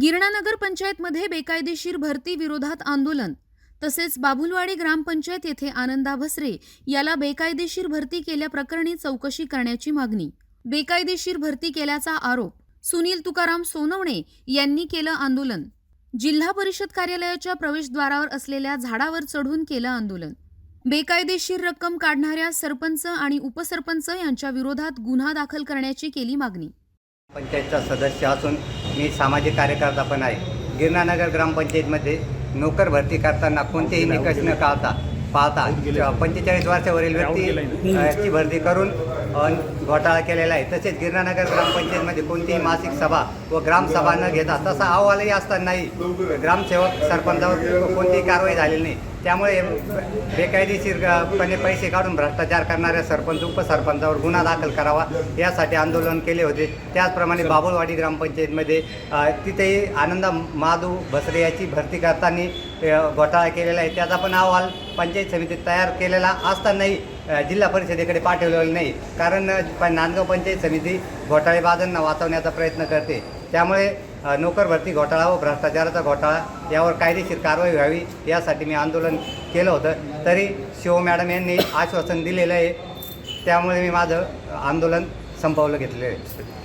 गिरणा नगर पंचायतमध्ये बेकायदेशीर भरती विरोधात आंदोलन. तसेच बाभुलवाडी ग्रामपंचायत येथे आनंदा भसरे याला बेकायदेशीर भरती केल्याप्रकरणी चौकशी करण्याची मागणी. बेकायदेशीर भरती केल्याचा आरोप सुनील तुकाराम सोनवणे यांनी केलं आंदोलन. जिल्हा परिषद कार्यालयाच्या प्रवेशद्वारावर असलेल्या झाडावर चढून केलं आंदोलन. बेकायदेशीर रक्कम काढणाऱ्या सरपंच आणि उपसरपंच यांच्या विरोधात गुन्हा दाखल करण्याची केली मागणी. पंचायतचा सदस्य असून मी सामाजिक कार्यकर्ता पण आहे. गिरणानगर ग्रामपंचायतमध्ये नोकर भरती करताना कोणतेही निकष न काढता पाहता पंचेचाळीस वर्षावरील व्यक्ती अ, ची भरती करून घोटाळा केलेला आहे. तसेच गिरणानगर ग्रामपंचायतमध्ये कोणतीही मासिक सभा व ग्रामसभा न घेता तसा अहवालही असतानाही ग्रामसेवक सरपंचावर कोणतीही कारवाई झालेली नाही. त्यामुळे बेकायदेशीरपणे पैसे काढून भ्रष्टाचार करणाऱ्या सरपंच उपसरपंचावर गुन्हा दाखल करावा यासाठी आंदोलन केले होते. त्याचप्रमाणे बाबुळवाडी ग्रामपंचायतमध्ये तिथेही आनंदा माधू भसरे याची भरती करताना घोटाळा केलेला आहे. त्याचा पण अहवाल पंचायत समितीत तयार केलेला असतानाही जिल्हा परिषदेकडे पाठवलेलं नाही. कारण नांदगाव पंचायत समिती घोटाळेबाजांना वाचवण्याचा प्रयत्न करते. त्यामुळे नोकर भरती घोटाळा व भ्रष्टाचाराचा घोटाळा यावर कायदेशीर कारवाई व्हावी यासाठी मी आंदोलन केलं होतं. तरी शिव मॅडम यांनी आश्वासन दिलेलं आहे. त्यामुळे मी माझं आंदोलन संपवलं घेतलेलं आहे.